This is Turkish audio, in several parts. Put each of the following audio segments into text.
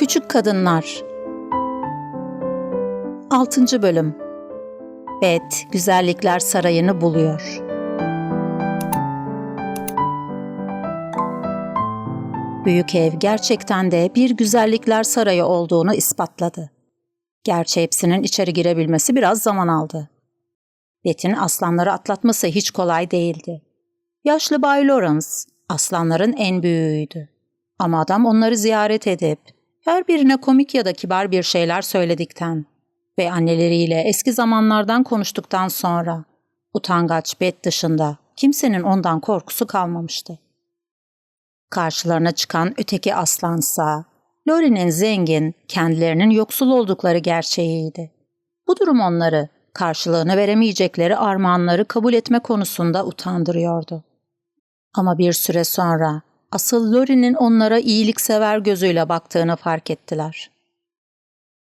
Küçük Kadınlar 6. Bölüm Bet, Güzellikler Sarayı'nı buluyor. Büyük ev gerçekten de bir güzellikler sarayı olduğunu ispatladı. Gerçi hepsinin içeri girebilmesi biraz zaman aldı. Bet'in aslanları atlatması hiç kolay değildi. Yaşlı Bay Lawrence, aslanların en büyüğüydü. Ama adam onları ziyaret edip, her birine komik ya da kibar bir şeyler söyledikten ve anneleriyle eski zamanlardan konuştuktan sonra utangaç Bet dışında kimsenin ondan korkusu kalmamıştı. Karşılarına çıkan öteki aslansa, Lori'nin zengin, kendilerinin yoksul oldukları gerçeğiydi. Bu durum onları, karşılığını veremeyecekleri armağanları kabul etme konusunda utandırıyordu. Ama bir süre sonra asıl Lori'nin onlara iyiliksever gözüyle baktığını fark ettiler.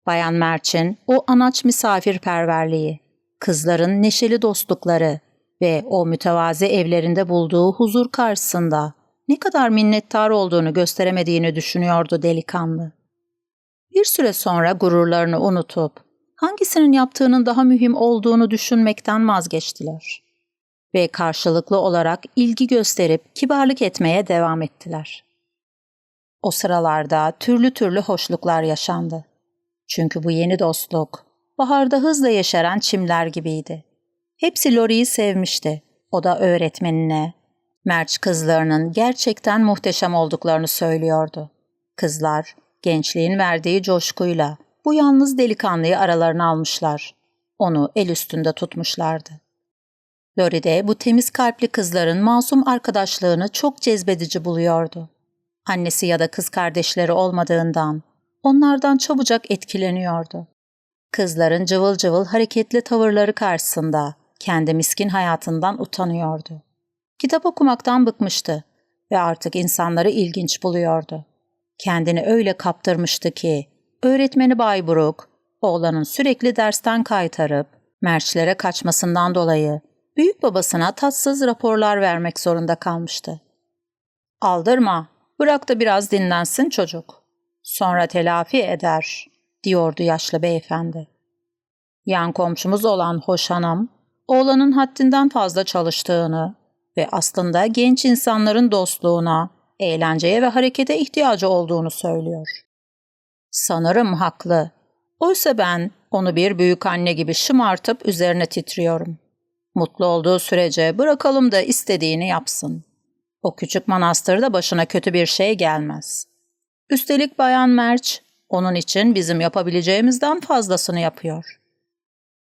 Bayan Merch'in o anaç misafirperverliği, kızların neşeli dostlukları ve o mütevazi evlerinde bulduğu huzur karşısında ne kadar minnettar olduğunu gösteremediğini düşünüyordu delikanlı. Bir süre sonra gururlarını unutup hangisinin yaptığının daha mühim olduğunu düşünmekten vazgeçtiler. Ve karşılıklı olarak ilgi gösterip kibarlık etmeye devam ettiler. O sıralarda türlü türlü hoşluklar yaşandı. Çünkü bu yeni dostluk, baharda hızla yeşeren çimler gibiydi. Hepsi Lori'yi sevmişti. O da öğretmenine, Merç kızlarının gerçekten muhteşem olduklarını söylüyordu. Kızlar, gençliğin verdiği coşkuyla bu yalnız delikanlıyı aralarına almışlar. Onu el üstünde tutmuşlardı. Lori bu temiz kalpli kızların masum arkadaşlığını çok cezbedici buluyordu. Annesi ya da kız kardeşleri olmadığından onlardan çabucak etkileniyordu. Kızların cıvıl cıvıl hareketli tavırları karşısında kendi miskin hayatından utanıyordu. Kitap okumaktan bıkmıştı ve artık insanları ilginç buluyordu. Kendini öyle kaptırmıştı ki öğretmeni Bay Brook, oğlanın sürekli dersten kaytarıp merçlere kaçmasından dolayı büyük babasına tatsız raporlar vermek zorunda kalmıştı. Aldırma, bırak da biraz dinlensin çocuk. Sonra telafi eder, diyordu yaşlı beyefendi. Yan komşumuz olan hoş hanım, oğlanın haddinden fazla çalıştığını ve aslında genç insanların dostluğuna, eğlenceye ve harekete ihtiyacı olduğunu söylüyor. Sanırım haklı. Oysa ben onu bir büyük anne gibi şımartıp üzerine titriyorum. Mutlu olduğu sürece bırakalım da istediğini yapsın. O küçük manastırda başına kötü bir şey gelmez. Üstelik Bayan Merç, onun için bizim yapabileceğimizden fazlasını yapıyor.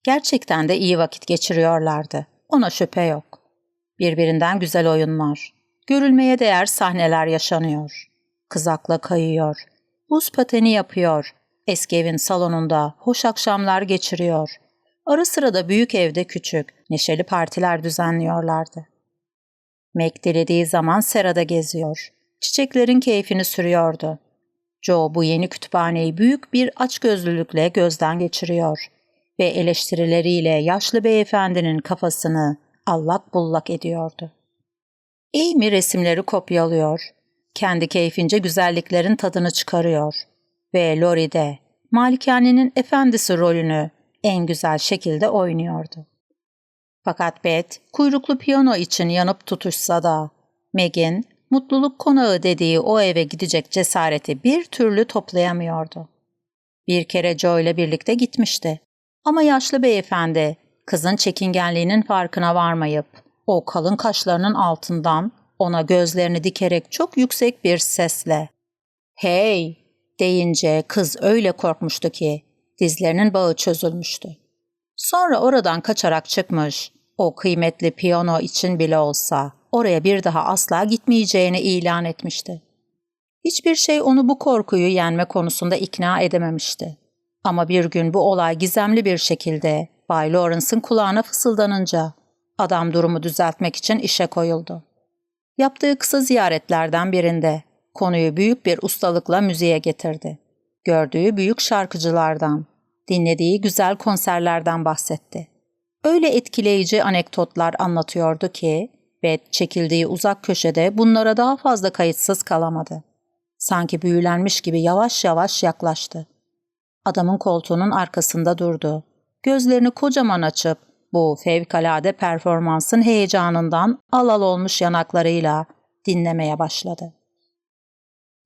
Gerçekten de iyi vakit geçiriyorlardı. Ona şüphe yok. Birbirinden güzel oyunlar. Görülmeye değer sahneler yaşanıyor. Kızakla kayıyor. Buz pateni yapıyor. Eski evin salonunda hoş akşamlar geçiriyor. Ara sıra büyük evde küçük, neşeli partiler düzenliyorlardı. Meg dilediği zaman serada geziyor. Çiçeklerin keyfini sürüyordu. Joe bu yeni kütüphaneyi büyük bir açgözlülükle gözden geçiriyor ve eleştirileriyle yaşlı beyefendinin kafasını allak bullak ediyordu. Amy resimleri kopyalıyor, kendi keyfince güzelliklerin tadını çıkarıyor ve Lori de malikanenin efendisi rolünü en güzel şekilde oynuyordu. Fakat Beth kuyruklu piyano için yanıp tutuşsa da Meg'in mutluluk konağı dediği o eve gidecek cesareti bir türlü toplayamıyordu. Bir kere Joe ile birlikte gitmişti. Ama yaşlı beyefendi kızın çekingenliğinin farkına varmayıp o kalın kaşlarının altından ona gözlerini dikerek çok yüksek bir sesle ''Hey!'' deyince kız öyle korkmuştu ki dizlerinin bağı çözülmüştü. Sonra oradan kaçarak çıkmış, o kıymetli piyano için bile olsa oraya bir daha asla gitmeyeceğini ilan etmişti. Hiçbir şey onu bu korkuyu yenme konusunda ikna edememişti. Ama bir gün bu olay gizemli bir şekilde Bay Lawrence'ın kulağına fısıldanınca adam durumu düzeltmek için işe koyuldu. Yaptığı kısa ziyaretlerden birinde konuyu büyük bir ustalıkla müziğe getirdi. Gördüğü büyük şarkıcılardan, dinlediği güzel konserlerden bahsetti. Öyle etkileyici anekdotlar anlatıyordu ki, Beth çekildiği uzak köşede bunlara daha fazla kayıtsız kalamadı. Sanki büyülenmiş gibi yavaş yavaş yaklaştı. Adamın koltuğunun arkasında durdu. Gözlerini kocaman açıp bu fevkalade performansın heyecanından al al olmuş yanaklarıyla dinlemeye başladı.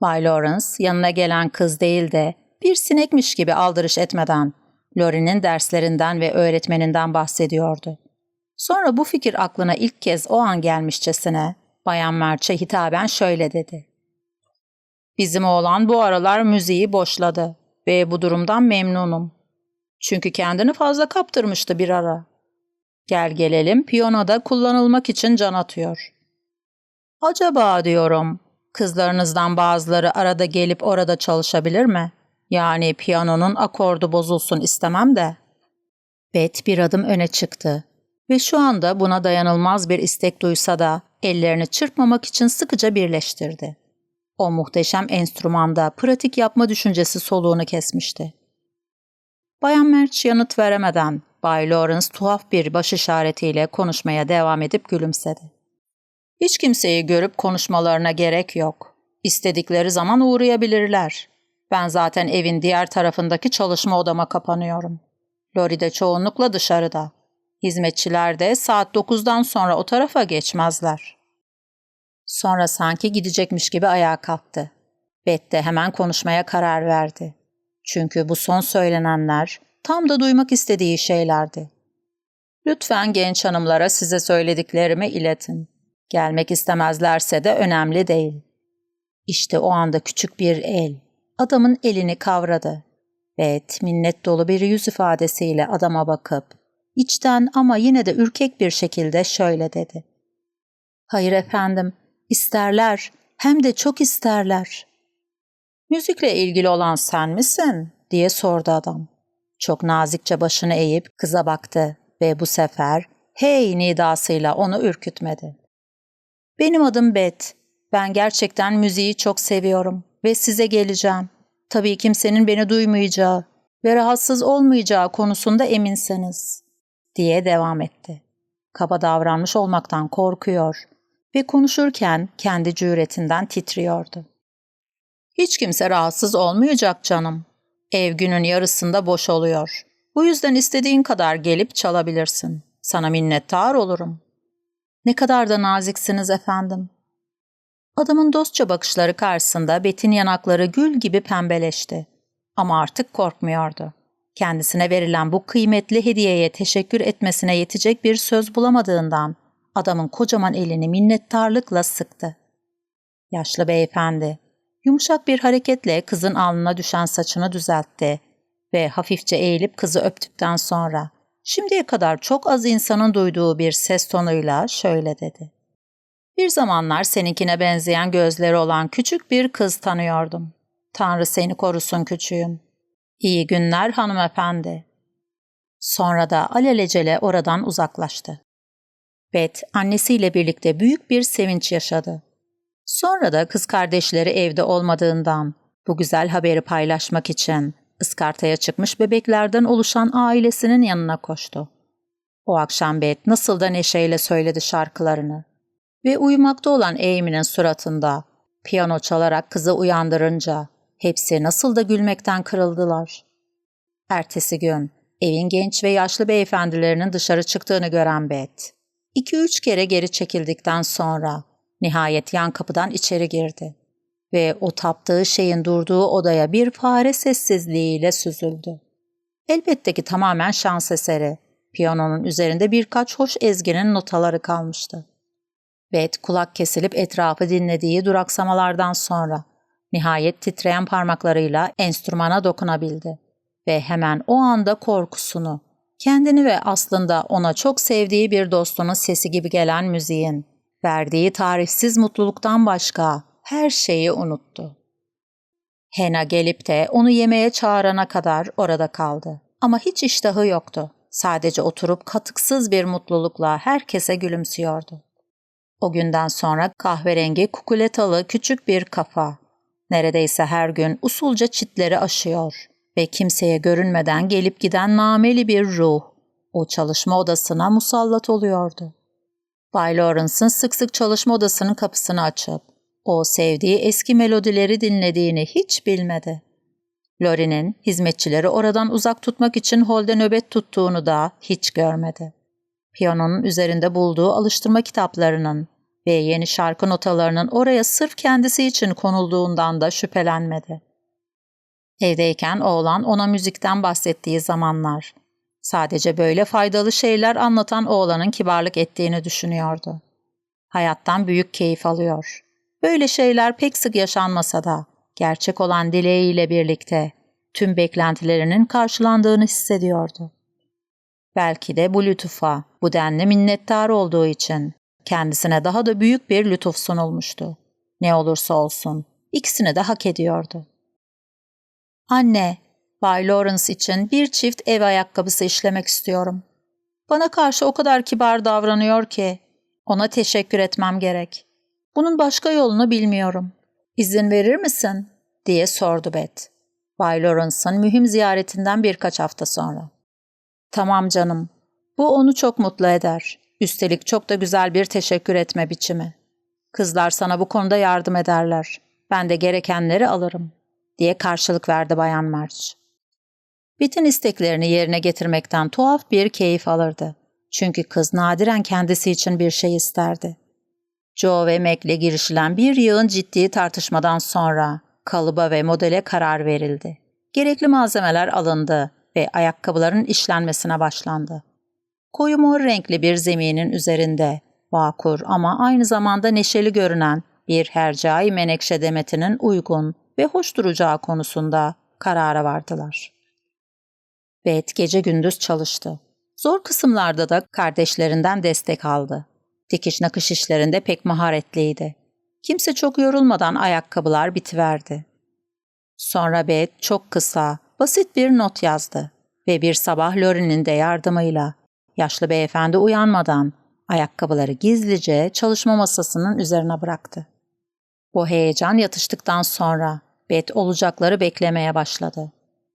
Bay Lawrence yanına gelen kız değil de bir sinekmiş gibi aldırış etmeden Lori'nin derslerinden ve öğretmeninden bahsediyordu. Sonra bu fikir aklına ilk kez o an gelmişçesine Bayan Merç'e hitaben şöyle dedi. Bizim oğlan bu aralar müziği boşladı ve bu durumdan memnunum. Çünkü kendini fazla kaptırmıştı bir ara. Gel gelelim piyanoda kullanılmak için can atıyor. Acaba diyorum, kızlarınızdan bazıları arada gelip orada çalışabilir mi? Yani piyanonun akordu bozulsun istemem de. Bet bir adım öne çıktı ve şu anda buna dayanılmaz bir istek duysa da ellerini çırpmamak için sıkıca birleştirdi. O muhteşem enstrümanda pratik yapma düşüncesi soluğunu kesmişti. Bayan Merch yanıt veremeden Bay Lawrence tuhaf bir baş işaretiyle konuşmaya devam edip gülümsedi. Hiç kimseyi görüp konuşmalarına gerek yok. İstedikleri zaman uğrayabilirler. Ben zaten evin diğer tarafındaki çalışma odama kapanıyorum. Lori de çoğunlukla dışarıda. Hizmetçiler de saat 9'dan sonra o tarafa geçmezler. Sonra sanki gidecekmiş gibi ayağa kalktı. Bet de hemen konuşmaya karar verdi. Çünkü bu son söylenenler tam da duymak istediği şeylerdi. Lütfen genç hanımlara size söylediklerimi iletin. Gelmek istemezlerse de önemli değil. İşte o anda küçük bir el, adamın elini kavradı. Bet minnet dolu bir yüz ifadesiyle adama bakıp, içten ama yine de ürkek bir şekilde şöyle dedi. Hayır efendim, isterler, hem de çok isterler. Müzikle ilgili olan sen misin? diye sordu adam. Çok nazikçe başını eğip kıza baktı ve bu sefer hey nidasıyla onu ürkütmedi. Benim adım Bet. Ben gerçekten müziği çok seviyorum ve size geleceğim. Tabii kimsenin beni duymayacağı ve rahatsız olmayacağı konusunda eminseniz, diye devam etti. Kaba davranmış olmaktan korkuyor ve konuşurken kendi cüretinden titriyordu. Hiç kimse rahatsız olmayacak canım. Ev günün yarısında boş oluyor. Bu yüzden istediğin kadar gelip çalabilirsin. Sana minnettar olurum. Ne kadar da naziksiniz efendim. Adamın dostça bakışları karşısında Bet'in yanakları gül gibi pembeleşti. Ama artık korkmuyordu. Kendisine verilen bu kıymetli hediyeye teşekkür etmesine yetecek bir söz bulamadığından adamın kocaman elini minnettarlıkla sıktı. Yaşlı beyefendi Yumuşak bir hareketle kızın alnına düşen saçını düzeltti ve hafifçe eğilip kızı öptükten sonra şimdiye kadar çok az insanın duyduğu bir ses tonuyla şöyle dedi. Bir zamanlar seninkine benzeyen gözleri olan küçük bir kız tanıyordum. Tanrı seni korusun küçüğüm. İyi günler hanımefendi. Sonra da alelacele oradan uzaklaştı. Bet annesiyle birlikte büyük bir sevinç yaşadı. Sonra da kız kardeşleri evde olmadığından bu güzel haberi paylaşmak için ıskartaya çıkmış bebeklerden oluşan ailesinin yanına koştu. O akşam Beth nasıl da neşeyle söyledi şarkılarını. Ve uyumakta olan Amy'nin suratında piyano çalarak kızı uyandırınca hepsi nasıl da gülmekten kırıldılar. Ertesi gün evin genç ve yaşlı beyefendilerinin dışarı çıktığını gören Beth, iki üç kere geri çekildikten sonra Nihayet yan kapıdan içeri girdi ve o taptığı şeyin durduğu odaya bir fare sessizliğiyle süzüldü. Elbette ki tamamen şans eseri. Piyanonun üzerinde birkaç hoş ezginin notaları kalmıştı. Bet kulak kesilip etrafı dinlediği duraksamalardan sonra nihayet titreyen parmaklarıyla enstrümana dokunabildi ve hemen o anda korkusunu, kendini ve aslında ona çok sevdiği bir dostunun sesi gibi gelen müziğin verdiği tarihsiz mutluluktan başka her şeyi unuttu. Hena gelip de onu yemeğe çağırana kadar orada kaldı. Ama hiç iştahı yoktu. Sadece oturup katıksız bir mutlulukla herkese gülümsüyordu. O günden sonra kahverengi kukuletalı küçük bir kafa. Neredeyse her gün usulca çitleri aşıyor ve kimseye görünmeden gelip giden nameli bir ruh. O çalışma odasına musallat oluyordu. Bay Lawrence'ın sık sık çalışma odasının kapısını açıp O sevdiği eski melodileri dinlediğini hiç bilmedi. Lori'nin hizmetçileri oradan uzak tutmak için holde nöbet tuttuğunu da hiç görmedi. Piyanonun üzerinde bulduğu alıştırma kitaplarının ve yeni şarkı notalarının oraya sırf kendisi için konulduğundan da şüphelenmedi. Evdeyken oğlan ona müzikten bahsettiği zamanlar. Sadece böyle faydalı şeyler anlatan oğlanın kibarlık ettiğini düşünüyordu. Hayattan büyük keyif alıyor. Böyle şeyler pek sık yaşanmasa da gerçek olan dileğiyle birlikte tüm beklentilerinin karşılandığını hissediyordu. Belki de bu lütufa, bu denli minnettar olduğu için kendisine daha da büyük bir lütuf sunulmuştu. Ne olursa olsun ikisini de hak ediyordu. Anne, Bay Lawrence için bir çift ev ayakkabısı işlemek istiyorum. Bana karşı o kadar kibar davranıyor ki ona teşekkür etmem gerek. Bunun başka yolunu bilmiyorum. İzin verir misin? diye sordu Beth. Bay Lawrence'ın mühim ziyaretinden birkaç hafta sonra. Tamam canım. Bu onu çok mutlu eder. Üstelik çok da güzel bir teşekkür etme biçimi. Kızlar sana bu konuda yardım ederler. Ben de gerekenleri alırım, diye karşılık verdi Bayan March. Bütün isteklerini yerine getirmekten tuhaf bir keyif alırdı. Çünkü kız nadiren kendisi için bir şey isterdi. Joe ve Mac'le girişilen bir yığın ciddi tartışmadan sonra kalıba ve modele karar verildi. Gerekli malzemeler alındı ve ayakkabıların işlenmesine başlandı. Koyu mor renkli bir zeminin üzerinde vakur ama aynı zamanda neşeli görünen bir hercai menekşe demetinin uygun ve hoş duracağı konusunda karara vardılar. Beth gece gündüz çalıştı. Zor kısımlarda da kardeşlerinden destek aldı. Dikiş nakış işlerinde pek maharetliydi. Kimse çok yorulmadan ayakkabılar bitiverdi. Sonra Beth çok kısa, basit bir not yazdı ve bir sabah Lori'nin de yardımıyla yaşlı beyefendi uyanmadan ayakkabıları gizlice çalışma masasının üzerine bıraktı. Bu heyecan yatıştıktan sonra Beth olacakları beklemeye başladı.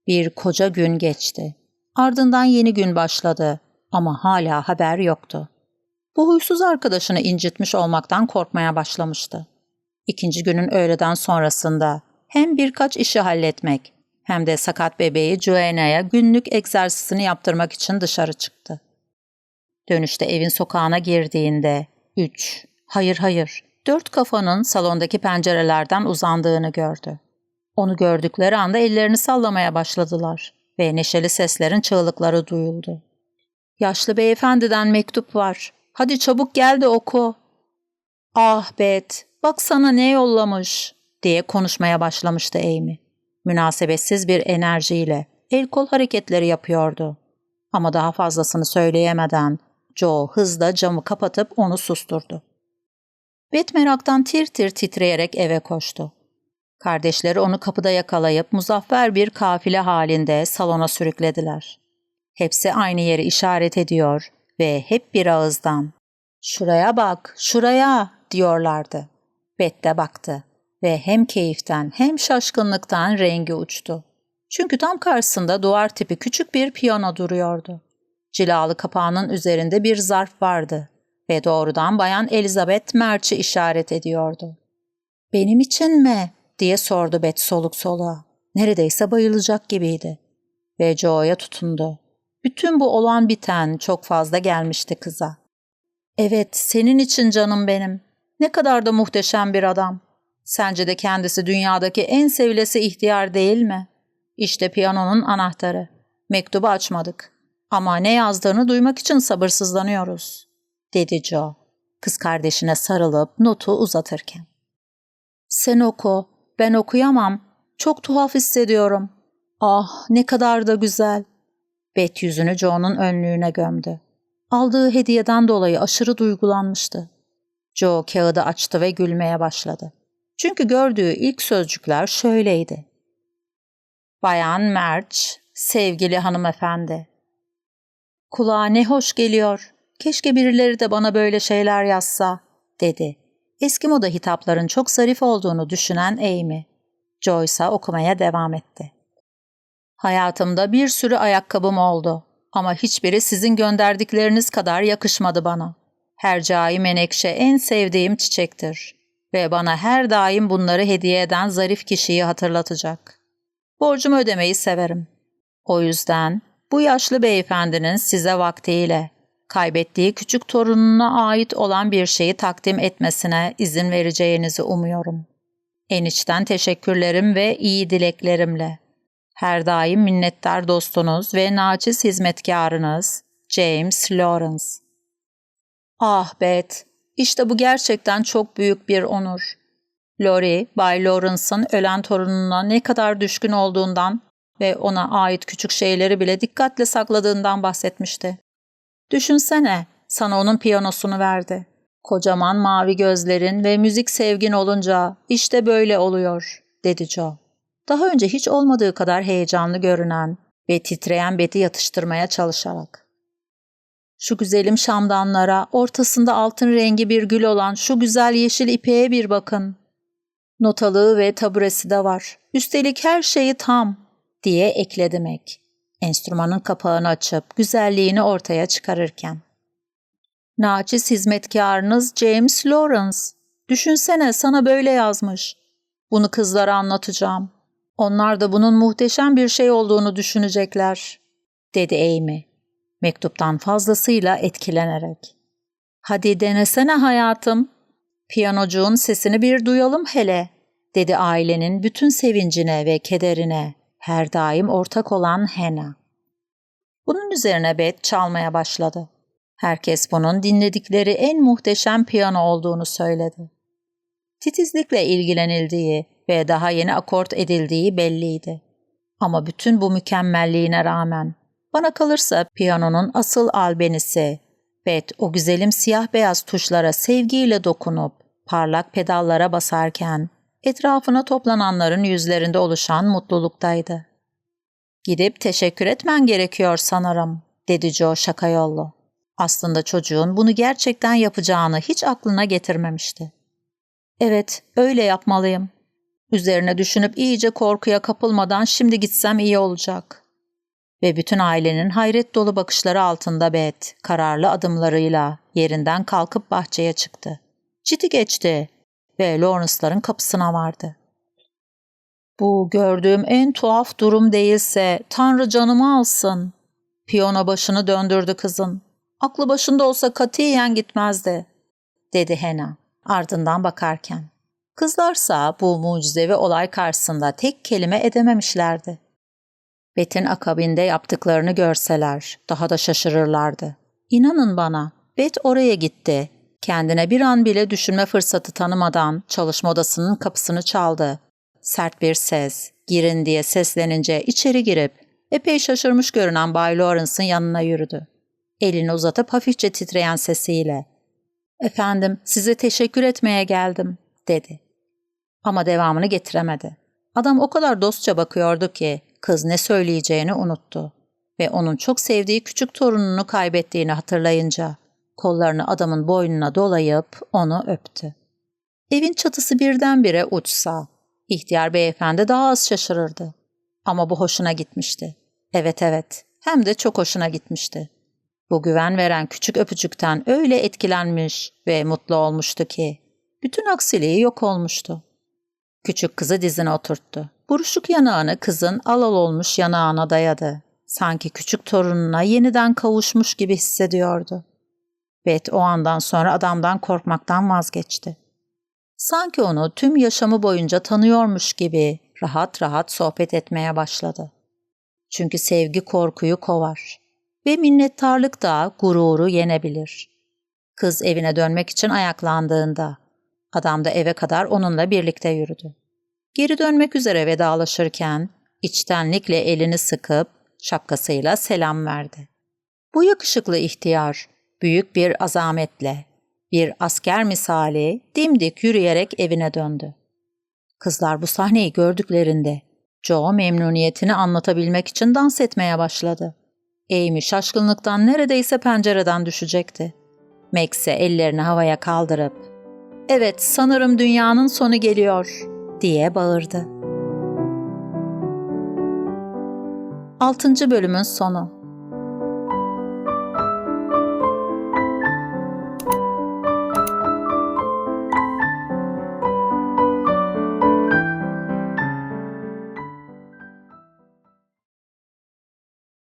Bir koca gün geçti. Ardından yeni gün başladı ama hala haber yoktu. Bu huysuz arkadaşını incitmiş olmaktan korkmaya başlamıştı. İkinci günün öğleden sonrasında hem birkaç işi halletmek hem de sakat bebeği Joanna'ya günlük egzersizini yaptırmak için dışarı çıktı. Dönüşte evin sokağına girdiğinde üç, hayır hayır, dört kafanın salondaki pencerelerden uzandığını gördü. Onu gördükleri anda ellerini sallamaya başladılar ve neşeli seslerin çığlıkları duyuldu. Yaşlı beyefendiden mektup var. Hadi çabuk gel de oku. Ah Bet, bak sana ne yollamış diye konuşmaya başlamıştı Amy. Münasebetsiz bir enerjiyle el kol hareketleri yapıyordu. Ama daha fazlasını söyleyemeden Joe hızla camı kapatıp onu susturdu. Bet meraktan tir tir titreyerek eve koştu. Kardeşleri onu kapıda yakalayıp muzaffer bir kafile halinde salona sürüklediler. Hepsi aynı yeri işaret ediyor ve hep bir ağızdan ''Şuraya bak, şuraya!'' diyorlardı. Bet de baktı ve hem keyiften hem şaşkınlıktan rengi uçtu. Çünkü tam karşısında duvar tipi küçük bir piyano duruyordu. Cilalı kapağının üzerinde bir zarf vardı ve doğrudan Bayan Elizabeth Merch'i işaret ediyordu. ''Benim için mi?'' diye sordu Bet soluk soluğa. Neredeyse bayılacak gibiydi. Ve Joe'ya tutundu. Bütün bu olan biten çok fazla gelmişti kıza. Evet, senin için canım benim. Ne kadar da muhteşem bir adam. Sence de kendisi dünyadaki en sevilesi ihtiyar değil mi? İşte piyanonun anahtarı. Mektubu açmadık. Ama ne yazdığını duymak için sabırsızlanıyoruz, dedi Joe, kız kardeşine sarılıp notu uzatırken. Sen oku, ben okuyamam. Çok tuhaf hissediyorum. Ah, ne kadar da güzel. Bet yüzünü Joe'nun önlüğüne gömdü. Aldığı hediyeden dolayı aşırı duygulanmıştı. Joe kağıdı açtı ve gülmeye başladı. Çünkü gördüğü ilk sözcükler şöyleydi. Bayan Merch, sevgili hanımefendi. Kulağa ne hoş geliyor. Keşke birileri de bana böyle şeyler yazsa, dedi. Eski moda hitapların çok zarif olduğunu düşünen Amy. Joyce okumaya devam etti. Hayatımda bir sürü ayakkabım oldu ama hiçbiri sizin gönderdikleriniz kadar yakışmadı bana. Hercai menekşe en sevdiğim çiçektir. ve bana her daim bunları hediye eden zarif kişiyi hatırlatacak. Borcumu ödemeyi severim. O yüzden bu yaşlı beyefendinin size vaktiyle kaybettiği küçük torununa ait olan bir şeyi takdim etmesine izin vereceğinizi umuyorum. En içten teşekkürlerim ve iyi dileklerimle. Her daim minnettar dostunuz ve naçiz hizmetkarınız James Lawrence. Ah Beth, işte bu gerçekten çok büyük bir onur. Lori, Bay Lawrence'ın ölen torununa ne kadar düşkün olduğundan ve ona ait küçük şeyleri bile dikkatle sakladığından bahsetmişti. Düşünsene, sana onun piyanosunu verdi. Kocaman mavi gözlerin ve müzik sevgin olunca işte böyle oluyor, dedi Joe. Daha önce hiç olmadığı kadar heyecanlı görünen ve titreyen Betty yatıştırmaya çalışarak. Şu güzelim şamdanlara, ortasında altın rengi bir gül olan şu güzel yeşil ipeğe bir bakın. Notalığı ve taburesi de var. Üstelik her şeyi tam, diye ekledi Mac. Enstrümanın kapağını açıp güzelliğini ortaya çıkarırken. Naçiz hizmetkarınız James Lawrence. Düşünsene sana böyle yazmış. Bunu kızlara anlatacağım. Onlar da bunun muhteşem bir şey olduğunu düşünecekler, dedi Amy. Mektuptan fazlasıyla etkilenerek. Hadi denesene hayatım. Piyanocuğun sesini bir duyalım hele, dedi ailenin bütün sevincine ve kederine her daim ortak olan Hena. Bunun üzerine Beth çalmaya başladı. Herkes bunun dinledikleri en muhteşem piyano olduğunu söyledi. Titizlikle ilgilenildiği ve daha yeni akort edildiği belliydi. Ama bütün bu mükemmelliğine rağmen bana kalırsa piyanonun asıl albenisi, Beth o güzelim siyah beyaz tuşlara sevgiyle dokunup parlak pedallara basarken etrafına toplananların yüzlerinde oluşan mutluluktaydı. Gidip teşekkür etmen gerekiyor sanırım, dedi Joe şaka yollu. Aslında çocuğun bunu gerçekten yapacağını hiç aklına getirmemişti. Evet, öyle yapmalıyım. Üzerine düşünüp iyice korkuya kapılmadan şimdi gitsem iyi olacak. Ve bütün ailenin hayret dolu bakışları altında Beth, kararlı adımlarıyla yerinden kalkıp bahçeye çıktı. Çiti geçti ve Lawrence'ların kapısına vardı. Bu gördüğüm en tuhaf durum değilse Tanrı canımı alsın. Piyano başını döndürdü kızın. Aklı başında olsa katiyen gitmezdi, dedi Hena ardından bakarken. Kızlarsa bu mucizevi olay karşısında tek kelime edememişlerdi. Bet'in akabinde yaptıklarını görseler daha da şaşırırlardı. İnanın bana, Bet oraya gitti. Kendine bir an bile düşünme fırsatı tanımadan çalışma odasının kapısını çaldı. Sert bir ses, girin diye seslenince içeri girip epey şaşırmış görünen Bay Lawrence'ın yanına yürüdü. Elini uzatıp hafifçe titreyen sesiyle ''Efendim, size teşekkür etmeye geldim.'' dedi. Ama devamını getiremedi. Adam o kadar dostça bakıyordu ki kız ne söyleyeceğini unuttu ve onun çok sevdiği küçük torununu kaybettiğini hatırlayınca kollarını adamın boynuna dolayıp onu öptü. Evin çatısı birdenbire uçsa, ihtiyar beyefendi daha az şaşırırdı. Ama bu hoşuna gitmişti. Evet evet, hem de çok hoşuna gitmişti. Bu güven veren küçük öpücükten öyle etkilenmiş ve mutlu olmuştu ki, bütün aksiliği yok olmuştu. Küçük kızı dizine oturttu. Buruşuk yanağını kızın alal olmuş yanağına dayadı. Sanki küçük torununa yeniden kavuşmuş gibi hissediyordu. Beth o andan sonra adamdan korkmaktan vazgeçti. Sanki onu tüm yaşamı boyunca tanıyormuş gibi rahat rahat sohbet etmeye başladı. Çünkü sevgi korkuyu kovar ve minnettarlık da gururu yenebilir. Kız evine dönmek için ayaklandığında adam da eve kadar onunla birlikte yürüdü. Geri dönmek üzere vedalaşırken içtenlikle elini sıkıp şapkasıyla selam verdi. Bu yakışıklı ihtiyar büyük bir azametle, bir asker misali dimdik yürüyerek evine döndü. Kızlar bu sahneyi gördüklerinde Joe memnuniyetini anlatabilmek için dans etmeye başladı. Amy şaşkınlıktan neredeyse pencereden düşecekti. Max ise ellerini havaya kaldırıp ''Evet, sanırım dünyanın sonu geliyor.'' diye bağırdı. 6. bölümün sonu